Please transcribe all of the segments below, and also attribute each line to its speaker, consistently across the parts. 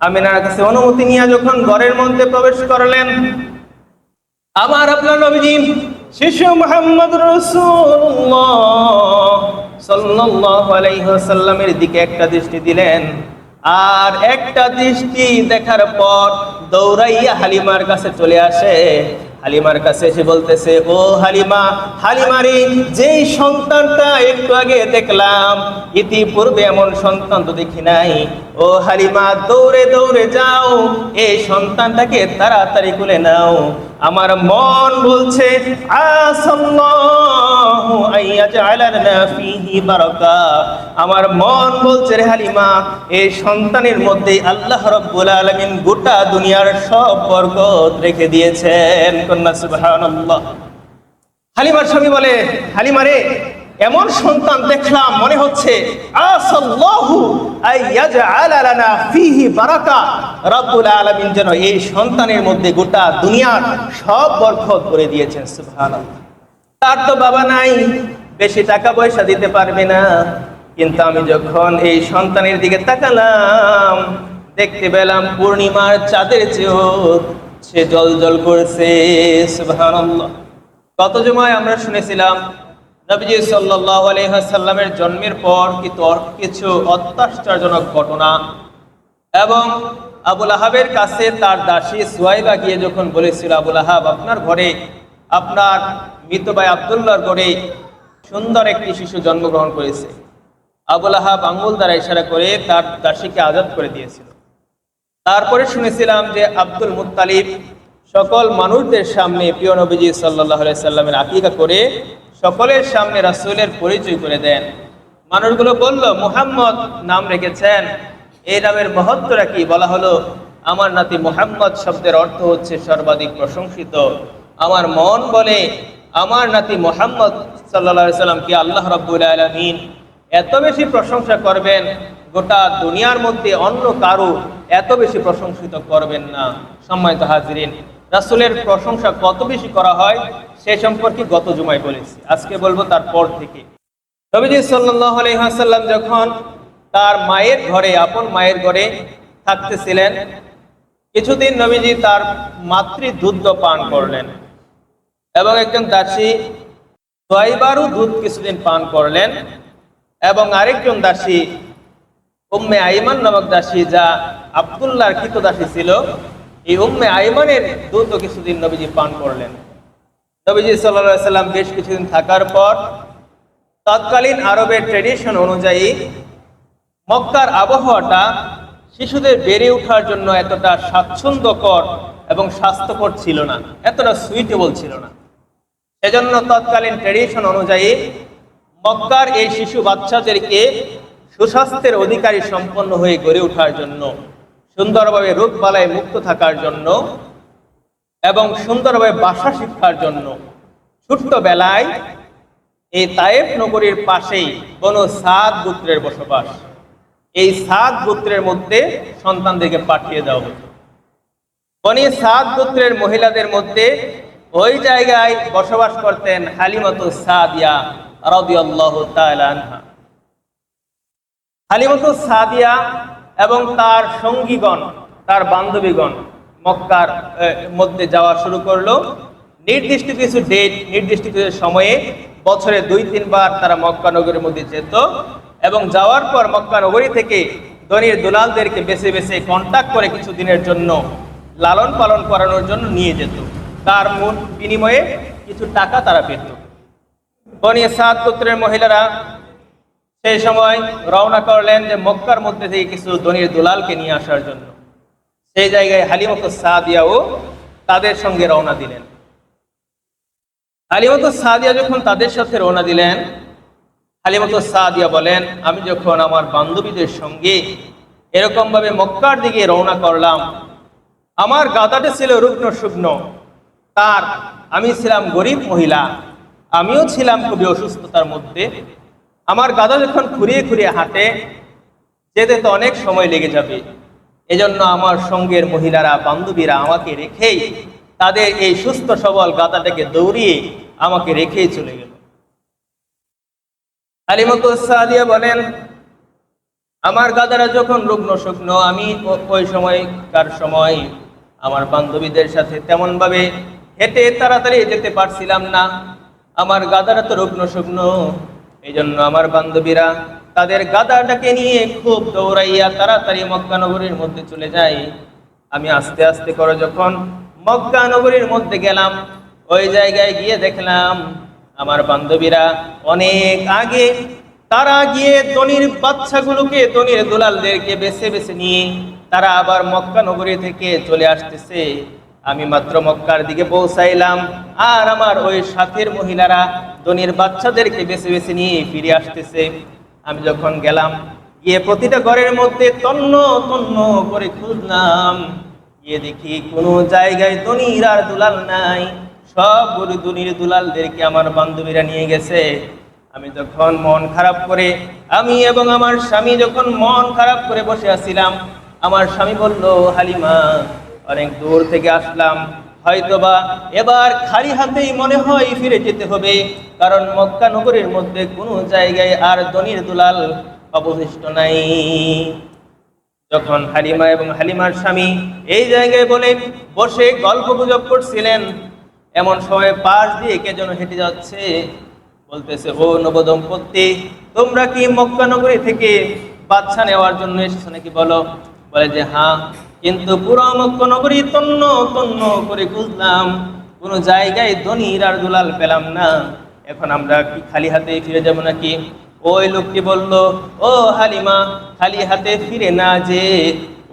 Speaker 1: আমিনার কাছে অনুমতি নিয়ে যখন ঘরের মধ্যে প্রবেশ করলেন, আমার আপনার নবীজি, শিশু মোহাম্মদ রসুল্লাহ সাল্লাল্লাহু আলাইহি দিকে একটা দৃষ্টি দিলেন। আর একটা দৃষ্টি দেখার পর দৌড়াইয়া হালিমার কাছে চলে আসে। হালিমার কাছে এসে বলতেছে, ও হালিমা, হালিমারি, যেই সন্তানটা একটু আগে দেখলাম, ইতিপূর্বে এমন সন্তান তো দেখি নাই। ও হালিমা, দৌড়ে দৌড়ে যাও। এই সন্তানটাকে তাড়াতাড়ি খুলে নাও। আমার মন বলছে আমার মন বলছে, রে হালিমা, এই সন্তানের মধ্যে আল্লাহ রাব্বুল আলামিন গোটা দুনিয়ার সব বরকত রেখে দিয়েছেন। কন্যা সুবহানাল্লাহ। হালিমার স্বামী বলে, হালিমা রে এমন সন্তান দেখলাম, মনে হচ্ছে আলামিন যেন এই সন্তানের মধ্যে গোটা দুনিয়ার সব বরকত করে দিয়েছেন তার তো বাবা নাই, বেশি টাকা পয়সা দিতে পারবে না। কিন্তু আমি যখন এই সন্তানের দিকে তাকালাম, দেখতে পেলাম পূর্ণিমার চাঁদের চেয়েও সে জল জল করছে গত জমায় আমরা শুনেছিলাম নবীজি সাল্লাল্লাহু আলাইহি ওয়াসাল্লামের জন্মের পর কিছু কিছু অত্যাশ্চর্যজনক ঘটনা এবং আবুল আহাবের কাছে তার দাসী সুয়াইবা গিয়ে যখন বলেছিল আবুল আহাব আপনার ঘরে, আপনার মৃত ভাই আবদুল্লাহর ঘরে সুন্দর একটি শিশু জন্মগ্রহণ করেছে। আবুল আহাব আঙ্গুল দ্বারা ইশারা করে তার দাসীকে আজাদ করে দিয়েছিল। তারপরে শুনেছিলাম যে আব্দুল মুত্তালিব সকল মানুষদের সামনে প্রিয় নবীজি সাল্লাহ সাল্লামের আকিকা করে সকলের সামনে রাসূলের পরিচয় করে দেন। মানুষগুলো বলল, মুহাম্মদ নাম রেখেছেন। এই নামের মহত্বটা কি? বলা হলো, আমার নাতি মুহাম্মদ শব্দের অর্থ হচ্ছে সর্বাধিক প্রশংসিত। আমার মন বলে, আমার নাতি মোহাম্মদ সাল্লা সাল্লাম কি আল্লাহ রব্বুল আলমিন? এত বেশি প্রশংসা করবেন, গোটা দুনিয়ার মধ্যে অন্য কারও এত বেশি প্রশংসিত করবেন না। সম্মানিত হাজিরিন রাসূলের প্রশংসা কত বেশি করা হয়, সে সম্পর্কে গত জুমায় বলেছি। আজকে বলব তারপর থেকে। নবীজি সাল্লাল্লাহু আলাইহি যখন তার মায়ের ঘরে, আপন মায়ের ঘরে থাকতেছিলেন, কিছুদিন নবীজি তার মাতৃ দুধ পান করলেন এবং একজন দাসী সোয়াইবারও দুধ কিছুদিন পান করলেন এবং আরেকজন দাসী উম্মে আইমান নামক দাসী, যা আবদুল্লাহর কৃত দাসী ছিল এই উম্মে আইমানের দুধও কিছুদিন নবীজি পান করলেন। নবীজি সাল্লাহ সাল্লাম বেশ কিছুদিন থাকার পর তৎকালীন আরবের ট্রেডিশন অনুযায়ী মক্কার আবহাওয়াটা শিশুদের বেড়ে ওঠার জন্য এতটা স্বাচ্ছন্দ্যকর এবং স্বাস্থ্যকর ছিল না, এতটা সুইটেবল ছিল না। সেজন্য তৎকালীন ট্রেডিশন অনুযায়ী মক্কার এই শিশু বাচ্চাদেরকে সুস্বাস্থ্যের অধিকারী সম্পন্ন হয়ে গড়ে ওঠার জন্য সুন্দরভাবে রোগ বালায় মুক্ত থাকার জন্য এবং সুন্দরভাবে বাসা শিক্ষার জন্য ছোট্ট বেলায় এই তায়েব নগরীর পাশেই কোন সাত গোত্রের বসবাস। এই সাত গোত্রের মধ্যে সন্তানদেরকে পাঠিয়ে দেওয়া হতো। বনি সাত গোত্রের মহিলাদের মধ্যে ওই জায়গায় বসবাস করতেন হালিমত সাদিয়া রাদিয়াল্লাহু তাআলা আনহা। হালিমত সাদিয়া এবং তার সঙ্গীগণ, তার বান্ধবীগণ মক্কার মধ্যে যাওয়া শুরু করল। নির্দিষ্ট কিছু ডেট নির্দিষ্ট কিছু সময়ে বছরে দুই, তিনবার তারা মক্কা নগরীর মধ্যে যেত এবং যাওয়ার পর মক্কা নগরী থেকে ধনির দুলালদেরকে বেছে বেছে কন্ট্যাক্ট করে কিছু দিনের জন্য লালন পালন করানোর জন্য নিয়ে যেত। তার মূল বিনিময়ে কিছু টাকা তারা পেত। বনি সাত গোত্রের মহিলারা সেই সময় রওনা করলেন যে মক্কার মধ্যে থেকে কিছু ধনির দুলালকে নিয়ে আসার জন্য। সেই জায়গায় হালিমত সাদিয়াও তাদের সঙ্গে রওনা দিলেন। হালিমত সাদিয়া যখন তাদের সাথে রওনা দিলেন, হালিমত সাদিয়া বলেন, আমি যখন আমার বান্ধবীদের সঙ্গে এরকম ভাবে মক্কার দিকে রওনা করলাম, আমার গাদাটা ছিল রুগ্ন শুগ্ন। তার, আমি ছিলাম গরিব মহিলা, আমিও ছিলাম খুবই অসুস্থতার মধ্যে। আমার গাদা যখন ঘুরিয়ে ঘুরিয়ে হাঁটে, যেতে তো অনেক সময় লেগে যাবে। এজন্য আমার সঙ্গের মহিলারা, বান্ধবীরা আমাকে রেখেই তাদের এই সুস্থ সবল গাদাটাকে দৌড়িয়ে আমাকে রেখেই চলে গেল। আলিমত সাদিয়া বলেন, আমার গাদারা যখন রুগ্ন শুকনো আমি ওই সময়কার সময় আমার বান্ধবীদের সাথে তেমন ভাবে হেঁটে তাড়াতাড়ি যেতে পারছিলাম না। আমার গাদারা তো রুগ্ন শুকনো এই জন্য আমার বান্ধবীরা তাদের গাদাটাকে নিয়ে খুব দৌড়াইয়া তাড়াতাড়ি মক্কা নগরীর মধ্যে চলে যায়। আমি আস্তে আস্তে করে যখন মক্কা নগরীর মধ্যে গেলাম, ওই জায়গায় গিয়ে দেখলাম আমার বান্ধবীরা অনেক আগে তারা গিয়ে ধনির বাচ্চাগুলোকে, ধনির দুলালদেরকে বেছে বেছে নিয়ে তারা আবার মক্কা নগরী থেকে চলে আসতেছে। আমি মাত্র মক্কার দিকে পৌঁছাইলাম আর আমার ওই সাথের মহিলারা ধনির বাচ্চাদেরকে বেছে বেছে নিয়ে ফিরে আসতেছে। আমি যখন গেলাম, গিয়ে প্রতিটা ঘরের মধ্যে তন্ন তন্ন করে খুঁজলাম। গিয়ে দেখি কোনো জায়গায় ধনির আর দুলাল নাই। সব গরু দুনির দুলালদেরকে আমার বান্ধবীরা নিয়ে গেছে। আমি যখন মন খারাপ করে, আমি এবং আমার স্বামী যখন মন খারাপ করে বসে আছিলাম, আমার স্বামী বলল, হালিমা, অনেক দূর থেকে আসলাম। হয়তোবা এবার খালি হাতেই মনে হয় ফিরে যেতে হবে, কারণ মক্কা নগরীর মধ্যে কোনো জায়গায় আর দনির দুলাল অবশিষ্ট নাই। যখন হালিমা এবং হালিমার স্বামী এই জায়গায় বলে বসে গল্প গুজব করছিলেন, এমন সময় পাশ দিয়ে কে যেন হেঁটে যাচ্ছে। বলতেছে, ও নবদম্পতি, তোমরা কি মক্কা নগরী থেকে বাচ্চা নেওয়ার জন্য এসেছ নাকি বলো? বলে যে হ্যাঁ কিন্তু পুরো মক্কা নগরী তন্ন তন্ন করে খুঁজলাম কোনো জায়গায় ধনির আর দুলাল পেলাম না। এখন আমরা কি খালি হাতে ফিরে যাব নাকি? ওই লোকটি বলল, ও হালিমা, খালি হাতে ফিরে না যে,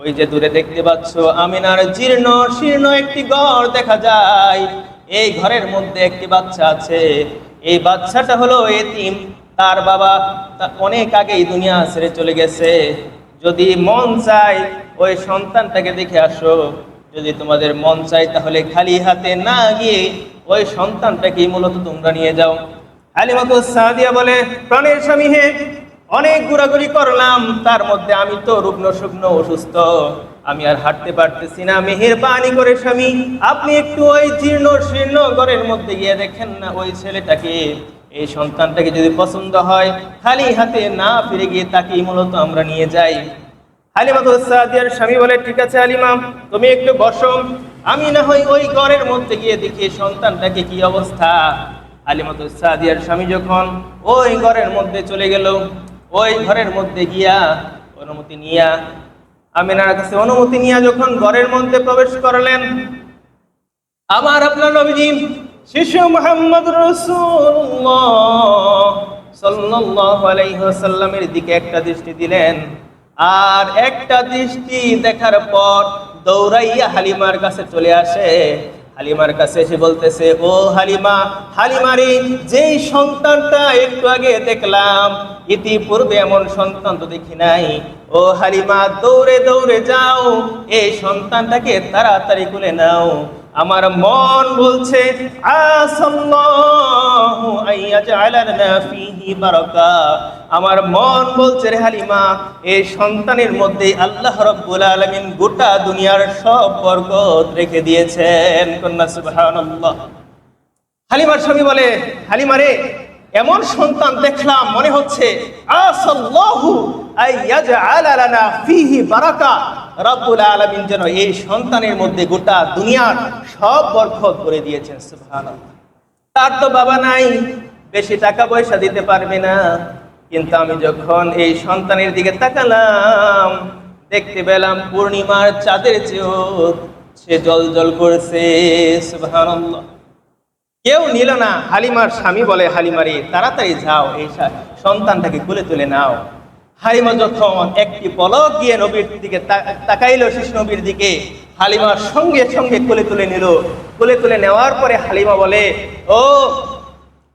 Speaker 1: ওই যে দূরে দেখতে পাচ্ছ, আমিনার জীর্ণ শীর্ণ একটি ঘর দেখা যায়। এই ঘরের মধ্যে একটি বাচ্চা আছে। এই বাচ্চাটা হলো এতিম। তার বাবা অনেক আগেই দুনিয়া ছেড়ে চলে গেছে। যদি মন চাই ওই সন্তানটাকে দেখে আসো। যদি তোমাদের মন চাই তাহলে খালি হাতে না গিয়ে ওই সন্তানটাকে মূলত তোমরা নিয়ে যাও। আলিমাতু সাদিয়া বলে, প্রাণের স্বামী হে, অনেক ঘোরাঘুরি করলাম, তার মধ্যে আমি তো রুগ্ন শুকনো অসুস্থ। আমি আর হাঁটতে পারতেছি না মেহের পানি করে স্বামী। আপনি একটু ওই জীর্ণ শীর্ণ ঘরের মধ্যে গিয়ে দেখেন না ওই ছেলেটাকে। এই সন্তানটাকে যদি পছন্দ হয়, খালি হাতে না ফিরে গিয়ে তাকেই মূলত আমরা নিয়ে যাই। হালিমাত সাদিয়ার স্বামী বলে, ঠিক আছে হালিমা, তুমি একটু বসো। আমি না হয় ওই ঘরের মধ্যে গিয়ে দেখি সন্তানটাকে কি অবস্থা। হালিমাত সাদিয়ার স্বামী যখন ওই ঘরের মধ্যে চলে গেল, ওই ঘরের মধ্যে গিয়া অনুমতি নিয়া, আমিনার কাছে অনুমতি নিয়া যখন ঘরের মধ্যে প্রবেশ করলেন, আমার আপনার নবীজি শিশু মোহাম্মদ রসুল্লাহ দিকে একটা দৃষ্টি দিলেন। আর একটা দৃষ্টি দেখার পর দৌড়াইয়া হালিমার কাছে চলে আসে। হালিমার কাছে এসে বলতেছে, ও হালিমা, হালিমারি, যেই সন্তানটা একটু আগে দেখলাম, ইতিপূর্বে এমন সন্তান তো দেখি নাই। ও হালিমা, দৌড়ে দৌড়ে যাও, এই সন্তানটাকে তাড়াতাড়ি খুলে নাও। আমার মন বলছে আমার মন বলছে, রে হালিমা এই সন্তানের মধ্যে আল্লাহ রব্বুল আলমিন গোটা দুনিয়ার সব বরকত রেখে দিয়েছেন। কন্যা সুবাহ হালিমার স্বামী বলে, হালিমা রে এমন সন্তান দেখলাম, মনে হচ্ছে রব্বুল যেন এই সন্তানের মধ্যে গোটা দুনিয়ার সব বরকত করে দিয়েছেন তার তো বাবা নাই, বেশি টাকা পয়সা দিতে পারবে না। কিন্তু আমি যখন এই সন্তানের দিকে তাকালাম, দেখতে পেলাম পূর্ণিমার চাঁদের চেয়েও সে জল জল করছে, সুবহানাল্লাহ। কেউ নিল না। হালিমার স্বামী বলে, হালিমারে, তাড়াতাড়ি যাও, এই সন্তানটাকে কোলে তুলে নাও। হালিমা যখন একটি পলক গিয়ে নবীর দিকে তাকাইল শিশু নবীর দিকে হালিমার সঙ্গে সঙ্গে কোলে তুলে নিল। কোলে তুলে নেওয়ার পরে হালিমা বলে, ও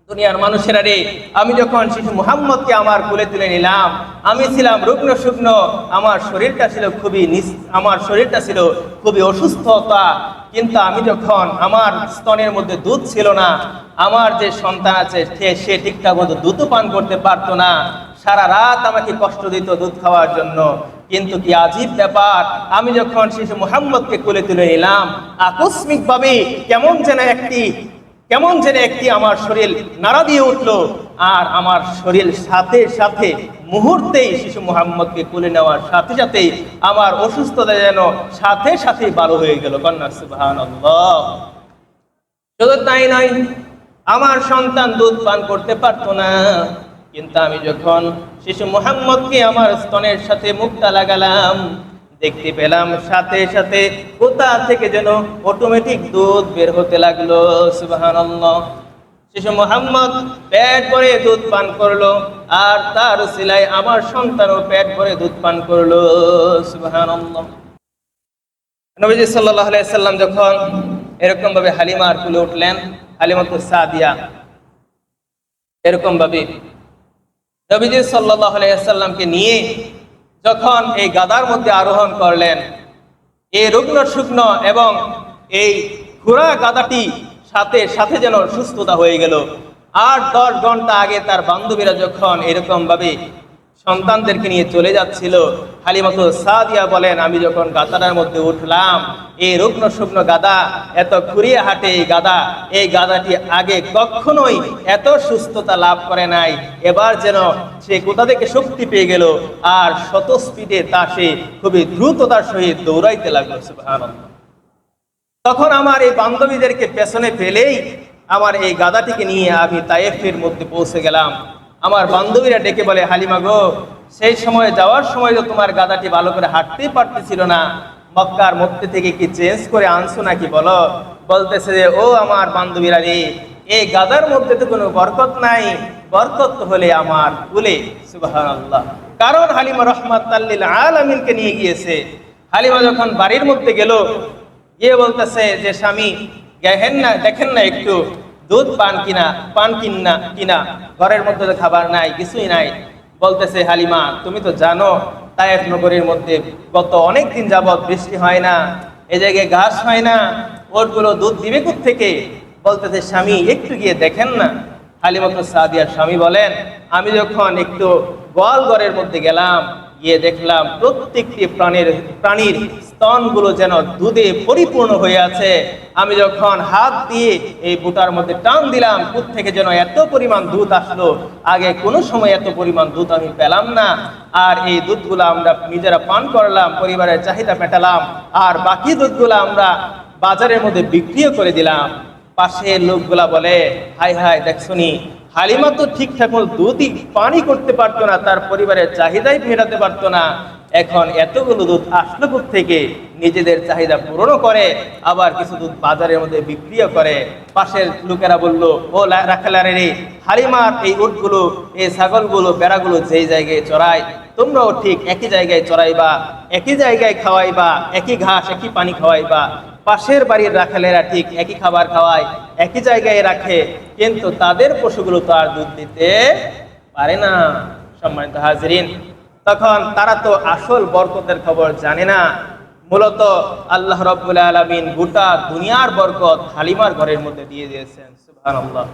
Speaker 1: দুনিয়ার মানুষেরা রে, আমি যখন শিশু মুহাম্মদকে আমার কোলে তুলে নিলাম, আমি ছিলাম রুগ্ন শুকনো আমার শরীরটা ছিল খুবই আমার শরীরটা ছিল খুবই অসুস্থতা কিন্তু আমি যখন আমার স্তনের মধ্যে দুধ ছিল না, আমার যে সন্তান আছে, সে ঠিকঠাক মতো দুধ পান করতে পারতো না। সারা রাত আমাকে কষ্ট দিত দুধ খাওয়ার জন্য। কিন্তু কি আজীব ব্যাপার, আমি যখন শিশু মুহাম্মদকে কোলে তুলে নিলাম, আকস্মিকভাবে কেমন যেন একটি, কেমন যেন একটি আমার শরীর নাড়া দিয়ে উঠল। আর আমার শরীর সাথে সাথে মুহূর্তেই শিশু মোহাম্মদকে কোলে নেওয়ার সাথে সাথেই আমার অসুস্থতা যেন সাথে সাথে ভালো হয়ে গেল। কন্যা, সুবহানাল্লাহ। শুধু তাই নয়, আমার সন্তান দুধ পান করতে পারতো না। কিন্তু আমি যখন শিশু মোহাম্মদকে আমার স্তনের সাথে মুখটা লাগালাম, দেখতে পেলাম সাথে সাথে কোথা থেকে যেন অটোমেটিক দুধ বের হতে লাগল। সুবহানাল্লাহ। শিশু মোহাম্মদ পেট ভরে দুধ পান করল, আর তার সিলাই আমার সন্তানও পেট ভরে দুধ পান করল। নবীজি সাল্লাহ সাল্লাম যখন এরকম ভাবে হালিমার তুলে উঠলেন, হালিমাত সাদিয়া এরকম ভাবে নবীজি সাল্লাহ সাল্লামকে নিয়ে যখন এই গাদার মধ্যে আরোহণ করলেন, এই রুগ্ন শুকনো এবং এই ঘোড়া গাদাটি সাথে সাথে যেন সুস্থতা হয়ে গেল। আট, দশ ঘণ্টা আগে তার বান্ধবীরা যখন এরকম ভাবে সন্তানদেরকে নিয়ে চলে যাচ্ছিল হালিমাতু সাদিয়া বলেন, আমি যখন গাদাটার মধ্যে উঠলাম এই রুগ্ন শুকনো গাদা, এত ঘুরিয়ে হাঁটে এই গাদা, এই গাদাটি আগে কখনোই এত সুস্থতা লাভ করে নাই। এবার যেন সে কোথা থেকে শক্তি পেয়ে গেল, আর শত স্পিডে তা সে খুবই দ্রুততার সহিত দৌড়াইতে লাগল, সুবহানাল্লাহ। তখন আমার এই বান্ধবীদেরকে পেছনে ফেলেই আমার এই গাদাটিকে নিয়ে আমি তায়েফের মধ্যে পৌঁছে গেলাম। আমার বান্ধবীরা ডেকে বলে, হালিমা গো, সেই সময় যাওয়ার সময় তো তোমার গাদাটি ভালো করে হাঁটতেই পারতেছিল না। মক্কার মধ্যে থেকে কি চেঞ্জ করে আনছো নাকি বলো? বলতেছে যে, ও আমার বান্ধবীরা রে, এই গাদার মধ্যে তো কোনো বরকত নাই। বরকত হলে আমার কুলে, সুবহানাল্লাহ। কারণ হালিমা রহমাত আলামিনকে নিয়ে গিয়েছে। হালিমা যখন বাড়ির মধ্যে গেল গিয়ে বলতেছে যে, স্বামী দেখেন না দেখেন না একটু, দুধ পান কিনা পান কিনা কিনা, ঘরের মধ্যে তো খাবার নাই, কিছুই নাই। বলতেছে হালিমা, তুমি তো জানো, তায়েফ নগরীর মধ্যে গত অনেক দিন যাবৎ বৃষ্টি হয় না, এ জায়গায় ঘাস হয় না ওটগুলো দুধ দিবে থেকে বলতেছে, স্বামী, একটু গিয়ে দেখেন না। হালিমত সাদিয়ার স্বামী বলেন, আমি যখন একটু গোয়াল ঘরের মধ্যে গেলাম গিয়ে দেখলাম প্রত্যেকটি প্রাণীর প্রাণীর স্তনগুলো যেন দুধে পরিপূর্ণ হয়ে আছে। আমি যখন হাত দিয়ে এই বুটার মধ্যে টান দিলাম দুধ থেকে যেন এত পরিমাণ দুধ আসলো, আগে কোনো সময় এত পরিমাণ দুধ আমি পেলাম না। আর এই দুধগুলো আমরা নিজেরা পান করলাম, পরিবারের চাহিদা মেটালাম, আর বাকি দুধগুলো আমরা বাজারের মধ্যে বিক্রিও করে দিলাম। পাশের লোকগুলা বলে হাই হাই দেখছনি হালিমা তো ঠিকঠাক দুধই পানি করতে পারতো না, তার পরিবারের চাহিদাই মেটাতে পারতো না। এখন এতগুলো দুধ আসলো থেকে নিজেদের চাহিদা পূরণও করে, আবার কিছু দুধ বাজারের মধ্যে বিক্রিও করে। পাশের লোকেরা বলল, ও রাখালারে রে, হালিমার এই উটগুলো, এই ছাগলগুলো, বেড়াগুলো যেই জায়গায় চড়ায়, তোমরাও ঠিক একই জায়গায় চড়াইবা, একই জায়গায় খাওয়াইবা, একই ঘাস, একই পানি খাওয়াইবা। পাশের বাড়ির রাখালেরা ঠিক একই খাবার খাওয়ায়, একই জায়গায় রাখে, কিন্তু তাদের পশুগুলো তো আর দুধ দিতে পারে না, সম্মানিত হাজরিন। তখন তারা তো আসল বরকতের খবর জানে না। মূলত আল্লাহ রব্বুল আলমিন গোটা দুনিয়ার বরকত হালিমার ঘরের মধ্যে দিয়ে দিয়েছেন, সুবহানাল্লাহ।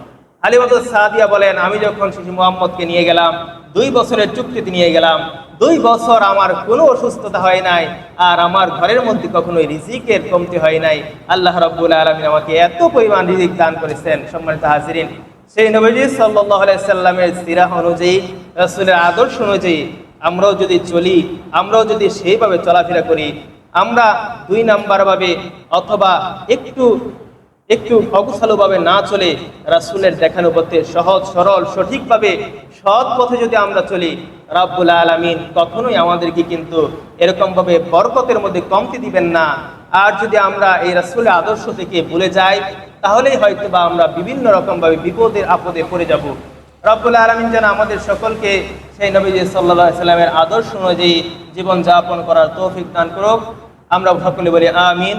Speaker 1: হালিমাত সাদিয়া বলেন, আমি যখন শিশু মোহাম্মদকে নিয়ে গেলাম, দুই বছরের চুক্তিতে নিয়ে গেলাম দুই বছর আমার কোনো অসুস্থতা হয় নাই, আর আমার ঘরের মধ্যে কখনোই রিজিকের কমতি হয় নাই। আল্লাহ রব্বুল আলমিন আমাকে এত পরিমাণ রিজিক দান করেছেন, সম্মানিত হাজিরিন। সেই নবীজি সাল্লাহ সাল্লামের সিরাহ অনুযায়ী, রসুলের আদর্শ অনুযায়ী আমরাও যদি চলি, আমরাও যদি সেইভাবে চলাফেরা করি, আমরা দুই নাম্বার ভাবে অথবা একটু একটু অগুছালুভাবে না চলে রাসুলের দেখানো পথে সহজ, সরল, সঠিকভাবে সৎ পথে যদি আমরা চলি, রাব্বুল আলামিন কখনোই আমাদেরকে কিন্তু এরকমভাবে বরকতের মধ্যে কমতি দিবেন না। আর যদি আমরা এই রাসুলের আদর্শ থেকে ভুলে যাই, তাহলেই হয়তো বা আমরা বিভিন্ন রকমভাবে বিপদের আপদে পড়ে যাব। রব্বুল আলমিন যেন আমাদের সকলকে সেই নবীজি সাল্লাহ সাল্লামের আদর্শ অনুযায়ী জীবনযাপন করার তৌফিক দান করুক। আমরা সকলে বলি আমিন।